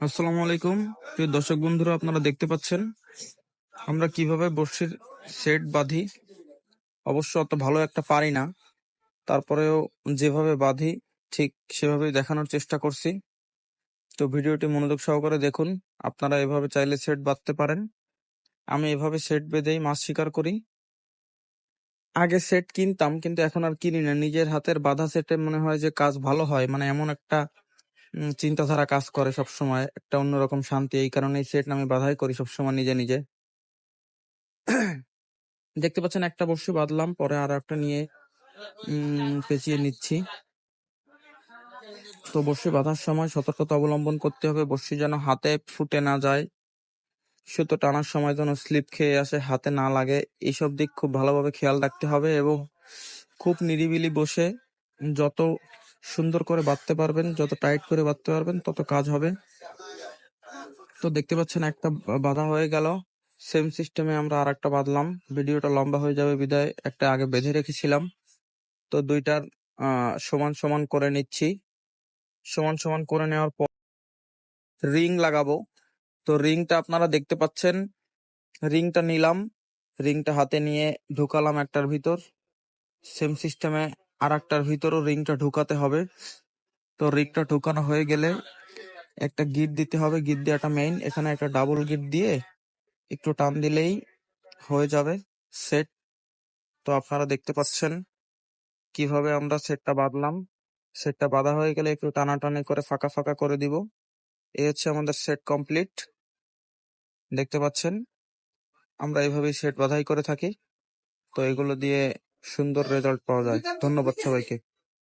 আসসালামু আলাইকুম। প্রিয় দর্শক বন্ধুরা, আপনারা দেখতে পাচ্ছেন আমরা কীভাবে বর্ষির সেট বাঁধি। অবশ্য অত ভালো একটা পারি না। তারপরেও যেভাবে বাঁধি, ঠিক সেভাবেই দেখানোর চেষ্টা করছি। তো ভিডিওটি মনোযোগ সহকারে দেখুন। আপনারা এভাবে চাইলে সেট বাঁধতে পারেন। আমি এভাবে সেট বেঁধেই মাছ শিকার করি। আগে সেট কিনতাম, কিন্তু এখন আর কিনি না। নিজের হাতের বাঁধা সেটে মনে হয় যে কাজ ভালো হয়। মানে এমন একটা চিন্তাধারা কাজ করে সব সময় একটা অন্যরকম শান্তি, এই কারণে সেট আমি বাধাই করি সবসময় নিজে নিজে। দেখতে পাচ্ছেন, একটা বর্ষি বাঁধলাম, পরে আর একটা নিয়ে পেঁচিয়ে নিচ্ছি। তো বর্ষি বাঁধার সময় সতর্কতা অবলম্বন করতে হবে বর্ষি যেন হাতে ফুটে না যায়। সুতো টানার সময় যেন স্লিপ খেয়ে আসে, হাতে না লাগে। এইসব দিক খুব ভালোভাবে খেয়াল রাখতে হবে এবং খুব নিরিবিলি বসে যত সুন্দর করে বাঁধতে পারবেন, যত টাইট করে বাঁধতে পারবেন, তত কাজ হবে। তো দেখতে পাচ্ছেন একটা বাঁধা হয়ে গেল। সেম সিস্টেমে আমরা আর একটা বাঁধলাম। ভিডিওটা লম্বা হয়ে যাবে বিদায়। একটা আগে বেঁধে রেখেছিলাম। তো দুইটার সমান সমান করে নিচ্ছি। সমান সমান করে নেওয়ার পর রিং লাগাবো। তো রিংটা আপনারা দেখতে পাচ্ছেন। রিংটা নিলাম। রিংটা হাতে নিয়ে ঢুকালাম একটার ভিতর। সেম সিস্টেমে আর একটার ভিতরও রিংটা ঢুকাতে হবে। তো রিংটা ঢুকানো হয়ে গেলে একটা গিট দিতে হবে। গিট দেওয়াটা মেইন এখানে একটা ডাবল গিট দিয়ে একটু টান দিলেই হয়ে যাবে সেট তো আপনারা দেখতে পাচ্ছেন কীভাবে আমরা সেটটা বাঁধলাম। সেটটা বাঁধা হয়ে গেলে একটু টানাটানি করে ফাঁকা ফাঁকা করে দিব। এই হচ্ছে আমাদের সেট কমপ্লিট দেখতে পাচ্ছেন? আমরা এইভাবেই সেট বাঁধাই করে থাকি। তো এগুলো দিয়ে সুন্দর রেজাল্ট পাওয়া যায়। ধন্যবাদ সবাইকে।